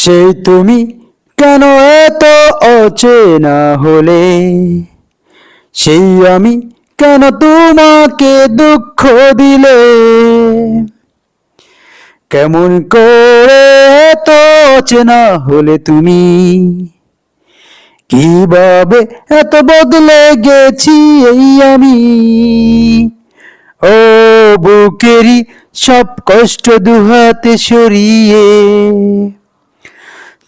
সেই তুমি কেন এত অচেনা হলে? সেই আমি কেন তোমাকে দুঃখ দিলে? কেমন করে এত অচেনা হলে তুমি? কীভাবে এত বদলে গেছি এই আমি? ও বুকেরই সব কষ্ট দুহাতে সরিয়ে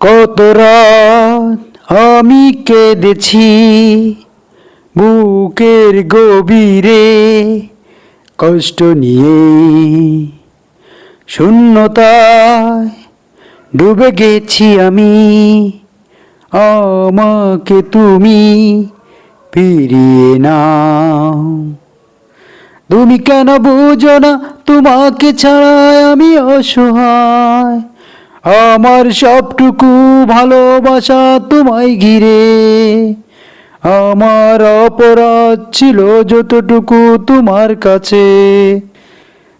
কত রাত আমি কেঁদেছি বুকের গভীরে কষ্ট নিয়ে। শূন্যতায় ডুবে গেছি আমি, আমাকে তুমি ফিরিয়ে নাও। তুমি কেন বুঝো না তোমাকে ছাড়া আমি অসহায়? আমার সবটুকু ভালোবাসা তোমায় ঘিরে। আমার অপরাধ ছিল যতটুকু তোমার কাছে।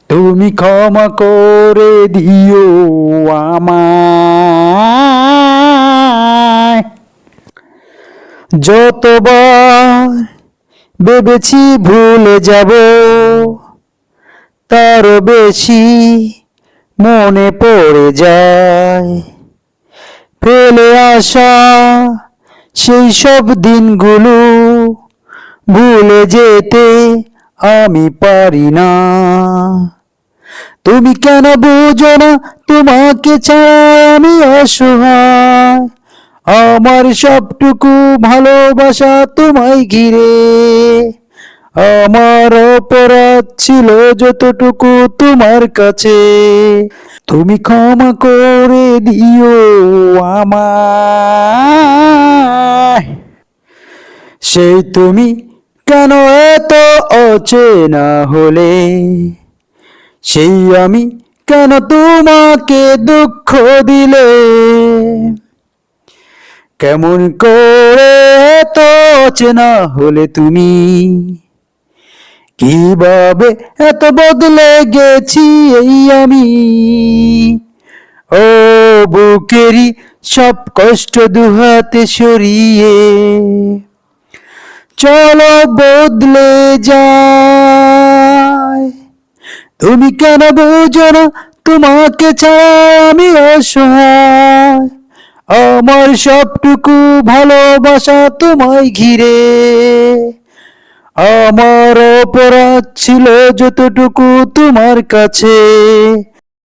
তুমি ক্ষমা করে দিও আমায়। যতবার ভেবেছি ভুলে যাব, তারও বেশি মনে পড়ে যায়। ফেলে আসা সেই সব দিনগুলো ভুলে যেতে আমি পারি না। তুমি কেন বুঝো না তোমাকে ছাড়া আমি অসহায়? আমার সবটুকু ভালোবাসা তোমায় ঘিরে। আমার অপরাধ ছিল যতটুকু তোমার কাছে। তুমি ক্ষমা করে দিও আমায়। সেই তুমি কেন এত অচেনা হলে? সেই আমি কেন তোমাকে দুঃখ দিলে? কেমন করে তো অচেনা হলে তুমি? কীভাবে এত বদলে গেছি এই আমি? ও বুকেরি সব কষ্ট দুহাতে সরিয়ে। চলো বদলে যায় তুমি কেন বুঝো না তোমাকে ছাড়া আমি অসহায়? আমার সবটুকু ভালোবাসা তোমায় ঘিরে। আমার অপরাধ ছিল যতটুকু তোমার কাছে।